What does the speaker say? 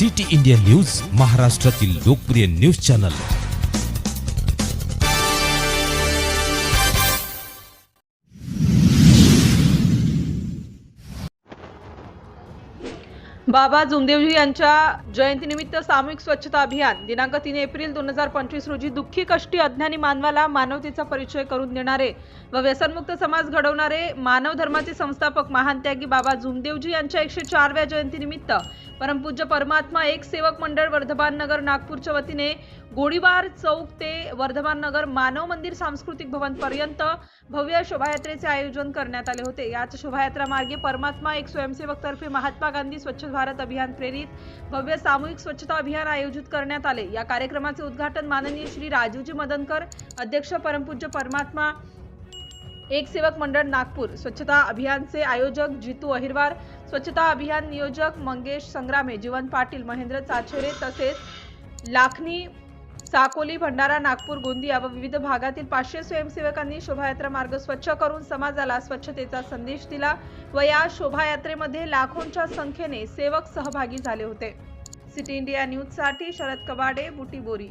City India news महाराष्ट्रातील लोकप्रिय news channel. बाबा जुमदेवजी यांच्या जयंतीनिमित्त सामूहिक स्वच्छता अभियान. दिनांक तीन एप्रिल दोन हजार पंचवीस रोजी दुःखी कष्टी अज्ञानी मानवाला मानवतेचा परिचय करून देणारे व व्यसनमुक्त समाज घडवणारे मानव धर्माचे संस्थापक महान त्यागी बाबा जुमदेवजी यांच्या एकशे चारव्या जयंतीनिमित्त परमपूज्य परमात्मा एक सेवक मंडळ वर्धमान नगर नागपूरच्या वतीने गोळीबार चौक ते वर्धमान नगर मानव मंदिर सांस्कृतिक भवन पर्यंत भव्य शोभायात्रेचे आयोजन करण्यात आले होते. याच शोभायात्रा मार्गे परमात्मा एक स्वयंसेवक तर्फे महात्मा गांधी स्वच्छ भारत अभियान प्रेरित भव्य सामूहिक स्वच्छता अभियान आयोजित करण्यात आले. या कार्यक्रमाचे उद्घाटन माननीय श्री राजूजी मदनकर अध्यक्ष परमपूज्य परमात्मा एक सेवक मंडळ नागपूर स्वच्छता अभियानचे आयोजक जितू अहिरवार स्वच्छता अभियान नियोजक मंगेश संग्रामे जीवन पाटील महेंद्र चाचेरे तसेच लाखनी साकोली भंडारा नागपूर गोंदिया व विविध भागातील पाचशे स्वयंसेवकांनी शोभायात्रा मार्ग स्वच्छ करून समाजाला स्वच्छतेचा संदेश दिला व या शोभायात्रेमध्ये लाखोंच्या संख्येने सेवक सहभागी झाले होते. सिटी इंडिया न्यूजसाठी शरद कबाडे बुटीबोरी